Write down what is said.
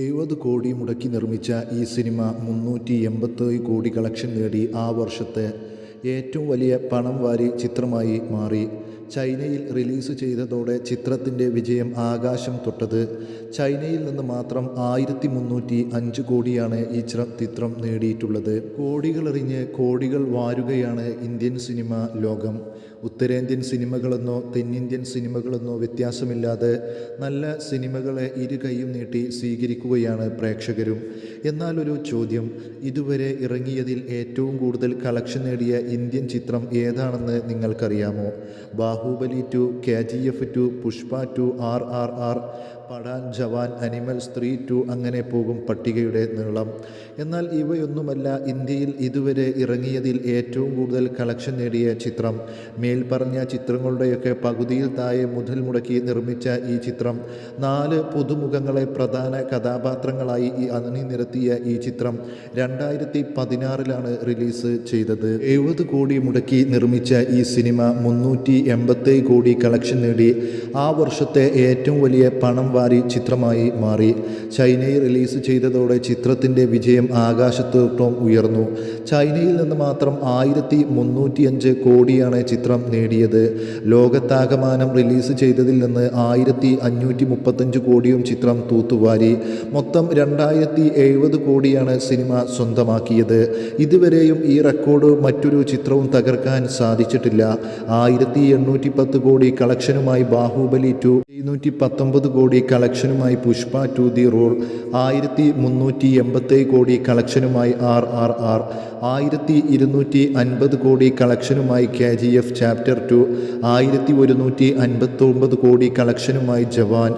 എഴുപത് കോടി മുടക്കി നിർമ്മിച്ച ഈ സിനിമ മുന്നൂറ്റി എൺപത്തി കോടി കളക്ഷൻ നേടി ആ വർഷത്തെ ഏറ്റവും വലിയ പണം വാരി ചിത്രമായി മാറി. ചൈനയിൽ റിലീസ് ചെയ്തതോടെ ചിത്രത്തിന്റെ വിജയം ആകാശം തൊട്ടത്. ചൈനയിൽ നിന്ന് മാത്രം ആയിരത്തി മുന്നൂറ്റി അഞ്ച് കോടിയാണ് ഈ ചിത്ര നേടിയിട്ടുള്ളത്. കോടികളെറിഞ്ഞ് കോടികൾ വാരുകയാണ് ഇന്ത്യൻ സിനിമ ലോകം. ഉത്തരേന്ത്യൻ സിനിമകളെന്നോ തെന്നിന്ത്യൻ സിനിമകളെന്നോ വ്യത്യാസമില്ലാതെ നല്ല സിനിമകളെ ഇരു കൈയും നീട്ടി സ്വീകരിക്കുകയാണ് പ്രേക്ഷകരും. എന്നാലൊരു ചോദ്യം ഇതുവരെ ഇറങ്ങിയതിൽ ഏറ്റവും കൂടുതൽ കളക്ഷൻ നേടിയ ഇന്ത്യൻ ചിത്രം ഏതാണെന്ന് നിങ്ങൾക്കറിയാമോ? Baahubali two K G F two Pushpa two R R R Pathaan Jawan Animal Stree two അങ്ങനെ പോകും പട്ടികയുടെ നീളം. എന്നാൽ ഇവയൊന്നുമല്ല ഇന്ത്യയിൽ ഇതുവരെ ഇറങ്ങിയതിൽ ഏറ്റവും കൂടുതൽ കളക്ഷൻ നേടിയ ചിത്രം. മേൽപ്പറഞ്ഞ ചിത്രങ്ങളുടെയൊക്കെ പകുതിയിൽ താഴെ മുതൽ മുടക്കി നിർമ്മിച്ച ഈ ചിത്രം. നാല് പുതുമുഖങ്ങളെ പ്രധാന കഥാപാത്രങ്ങളായി അണിനിരത്തിയ ഈ ചിത്രം രണ്ടായിരത്തി പതിനാറിലാണ് റിലീസ് ചെയ്തത്. എഴുപത് കോടി മുടക്കി നിർമ്മിച്ച ഈ സിനിമ മുന്നൂറ്റി എൺപത്തേഴ് കോടി കളക്ഷൻ നേടി. ആ വർഷത്തെ ഏറ്റവും വലിയ പണം വാരി ചിത്രമായി മാറി. ചൈനയിൽ റിലീസ് ചെയ്തതോടെ ചിത്രത്തിന്റെ വിജയം ആകാശത്തോട്ടം ഉയർന്നു. ചൈനയിൽ നിന്ന് മാത്രം ആയിരത്തി മുന്നൂറ്റിയഞ്ച് കോടിയാണ് ചിത്രം നേടിയത്. ലോകത്താകമാനം റിലീസ് ചെയ്തതിൽ നിന്ന് ആയിരത്തി അഞ്ഞൂറ്റി മുപ്പത്തഞ്ച് കോടിയും ചിത്രം തൂത്തുവാരി. മൊത്തം രണ്ടായിരത്തി എഴുപത് കോടിയാണ് സിനിമ സ്വന്തമാക്കിയത്. ഇതുവരെയും ഈ റെക്കോർഡ് മറ്റൊരു ചിത്രവും തകർക്കാൻ സാധിച്ചിട്ടില്ല. ആയിരത്തി എണ്ണൂറ്റി പത്ത് കോടി കളക്ഷനുമായി ബാഹുബലി ടു ഇരുന്നൂറ്റി പത്തൊമ്പത് കോടി കളക്ഷനുമായി പുഷ്പ ടു ദി റോൾ ആയിരത്തി മുന്നൂറ്റി എൺപത്തേഴ് കോടി കളക്ഷനുമായി ആർ ആർ ആർ ആയിരത്തി ഇരുന്നൂറ്റി അൻപത് കോടി കളക്ഷനുമായി K G F chapter two ആയിരത്തി ഒരുന്നൂറ്റി അൻപത്തൊമ്പത് കോടി കളക്ഷനുമായി ജവാൻ